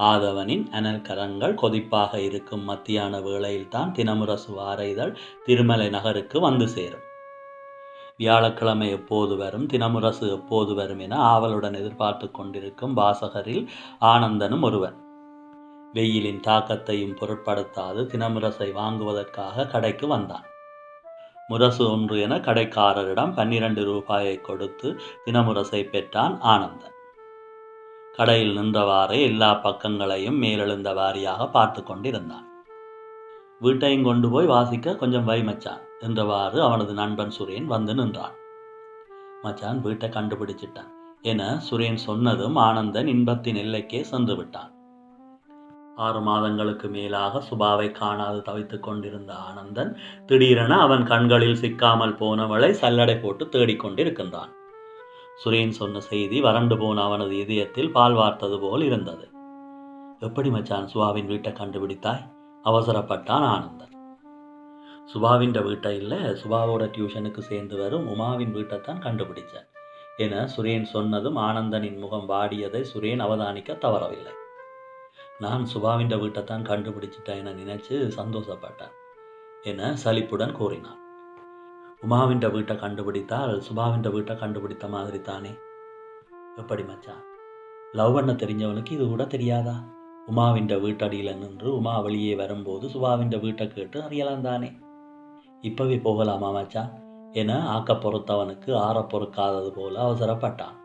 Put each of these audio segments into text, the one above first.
ஆதவனின் அனல் கரங்கள் கொதிப்பாக இருக்கும் மத்தியான வேளையில்தான் தினமுரசு வார இதழ் திருமலை நகருக்கு வந்து சேரும். வியாழக்கிழமை எப்போது வரும் தினமுரசு எப்போது வரும் என ஆவலுடன் எதிர்பார்த்து கொண்டிருக்கும் வாசகரில் ஆனந்தனும் ஒருவன். வெயிலின் தாக்கத்தையும் பொருட்படுத்தாது தினமுரசை வாங்குவதற்காக கடைக்கு வந்தான். முரசு ஒன்று என கடைக்காரரிடம் பன்னிரண்டு ரூபாயை கொடுத்து தினமுரசை பெற்றான் ஆனந்தன். கடையில் நின்றவாறே எல்லா பக்கங்களையும் மேலெழுந்த வாரியாக பார்த்து கொண்டிருந்தான். வீட்டையும் கொண்டு போய் வாசிக்க கொஞ்சம் வை மச்சான் என்றவாறு அவனது நண்பன் சுரேன் வந்து நின்றான். மச்சான் வீட்டை கண்டுபிடிச்சிட்டான் என சுரேன் சொன்னதும் ஆனந்தன் இன்பத்தின் எல்லைக்கே சென்று விட்டான். ஆறு மாதங்களுக்கு மேலாக சுபாவை காணாது தவித்துக் கொண்டிருந்த ஆனந்தன் திடீரென அவன் கண்களில் சிக்காமல் போனவளை சல்லடை போட்டு தேடிக்கொண்டிருக்கின்றான். சுரேன் சொன்ன செய்தி வறண்டு போன அவனது இதயத்தில் பால் வார்த்தது போல் இருந்தது. எப்படி மச்சான் சுபாவின் வீட்டை கண்டுபிடித்தாய்? அவசரப்பட்டான் ஆனந்தன். சுபாவின்ற வீட்டை இல்லை சுபாவோட டியூஷனுக்கு சேர்ந்து வரும் உமாவின் வீட்டைத்தான் கண்டுபிடிச்சேன் என சுரேன் சொன்னதும் ஆனந்தனின் முகம் வாடியதை சுரேன் அவதானிக்க தவறவில்லை. நான் சுபாவின்ற வீட்டைத்தான் கண்டுபிடிச்சிட்டேன் என நினைச்சு சந்தோஷப்பட்டேன் என சலிப்புடன் கூறினான். உமாவின் வீட்டை கண்டுபிடித்தால் சுபாவின் வீட்டை கண்டுபிடித்த மாதிரி தானே? எப்படி மச்சான் லவ் பண்ண தெரிஞ்சவனுக்கு இது கூட தெரியாதா? உமாவின் வீட்டடியில் நின்று உமா வெளியே வரும்போது சுபாவின் வீட்டை கேட்டு அறியலாம் தானே? இப்பவே போகலாமா மச்சான் என ஆக்க பொறுத்தவனுக்கு ஆற பொறுக்காதது போல அவசரப்பட்டான்.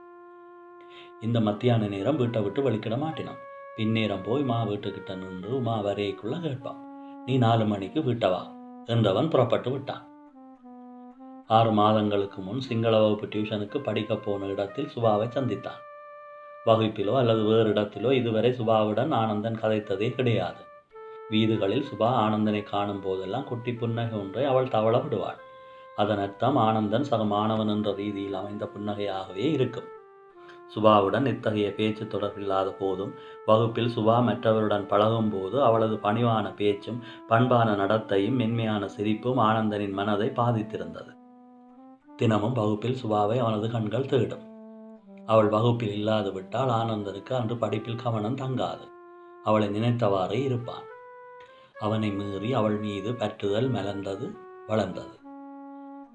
இந்த மத்தியான நேரம் வீட்டை விட்டு வெளிக்கிட மாட்டினான். பின்னேரம் போய் மா வீட்டுக்கிட்ட நின்று உமா வரைக்குள்ள கேட்பான். நீ நாலு மணிக்கு வீட்டை வா என்றவன் புறப்பட்டு விட்டான். ஆறு மாதங்களுக்கு முன் சிங்கள வகுப்பு டியூஷனுக்கு படிக்க போன இடத்தில் சுபாவை சந்தித்தான். வகுப்பிலோ அல்லது வேறு இடத்திலோ இதுவரை சுபாவுடன் ஆனந்தன் கதைத்ததே கிடையாது. வீதுகளில் சுபா ஆனந்தனை காணும் போதெல்லாம் குட்டி புன்னகை ஒன்றை அவள் தவள விடுவாள் அதன் அர்த்தம் ஆனந்தன் சக மாணவன் என்ற ரீதியில் அமைந்த புன்னகையாகவே இருக்கும். சுபாவுடன் இத்தகைய பேச்சு தொடர்பில்லாத போதும் வகுப்பில் சுபா மற்றவருடன் பழகும் போது அவளது பணிவான பேச்சும் பண்பான நடத்தையும் மென்மையான சிரிப்பும் ஆனந்தனின் மனதை பாதித்திருந்தது. தினமும் வகுப்பில் சுபாவை அவனது கண்கள் தேடும். அவள் வகுப்பில் இல்லாது விட்டால் ஆனந்தனுக்கு அன்று படிப்பில் கவனம் தங்காது. அவளை நினைத்தவாறே இருப்பான். அவனை மீறி அவள் மீது பற்றுதல் மலர்ந்தது வளர்ந்தது.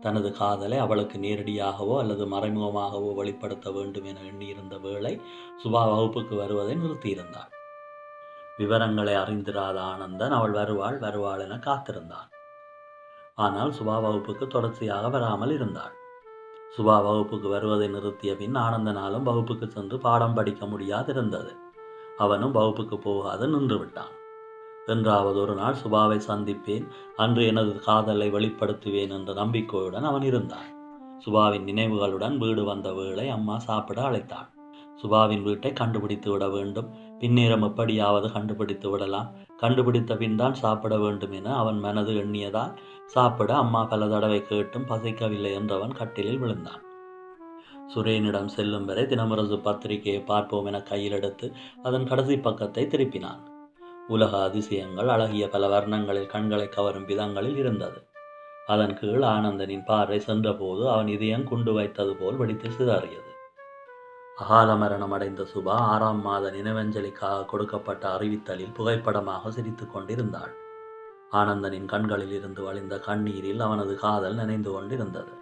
தனது காதலை அவளுக்கு நேரடியாகவோ அல்லது மறைமுகமாகவோ வெளிப்படுத்த வேண்டும் என எண்ணியிருந்த வேளை சுபா வகுப்புக்கு வருவதை நிறுத்தியிருந்தாள். விவரங்களை அறிந்திராத ஆனந்தன் அவள் வருவாள் வருவாள் என காத்திருந்தான். ஆனால் சுபா வகுப்புக்கு தொடர்ச்சியாக வராமல் இருந்தாள். சுபா வகுப்புக்கு வருவதை நிறுத்திய பின் ஆனந்தனாலும் வகுப்புக்கு சென்று பாடம் படிக்க முடியாதிருந்தது. அவனும் வகுப்புக்கு போகாது நின்று விட்டான். என்றாவது ஒரு நாள் சுபாவை சந்திப்பேன் அன்று எனது காதலை வெளிப்படுத்துவேன் என்ற நம்பிக்கையுடன் அவன் இருந்தான். சுபாவின் நினைவுகளுடன் வீடு வந்த வேளை அம்மா சாப்பிட அழைத்தாள். சுபாவின் வீட்டை கண்டுபிடித்து விட வேண்டும். பின்னேரம் எப்படியாவது கண்டுபிடித்து விடலாம். கண்டுபிடித்த பின் தான் சாப்பிட வேண்டும் என அவன் மனது எண்ணியதால் சாப்பிட அம்மா பல தடவை கேட்டும் பசிக்கவில்லை என்றவன் கட்டிலில் விழுந்தான். சுரேனிடம் செல்லும் வரை தினமரசு பத்திரிகையை பார்ப்போம் என கையில் எடுத்து அதன் கடைசி பக்கத்தை திருப்பினான். உலக அதிசயங்கள் அழகிய பல வர்ணங்களில் கண்களை கவரும் விதங்களில் இருந்தது. அதன் கீழ் ஆனந்தனின் பார்வை சென்றபோது அவன் இதயம் குண்டு வைத்தது போல் வெடித்து சிதறியது. அகால மரணம் அடைந்த சுபா ஆறாம் மாத நினைவஞ்சலிக்காக கொடுக்கப்பட்ட அறிவித்தலில் புகைப்படமாக சிரித்து கொண்டிருந்தாள். ஆனந்தனின் கண்களில் இருந்து வழிந்த கண்ணீரில் அவனது காதல் நினைந்து கொண்டிருந்தது.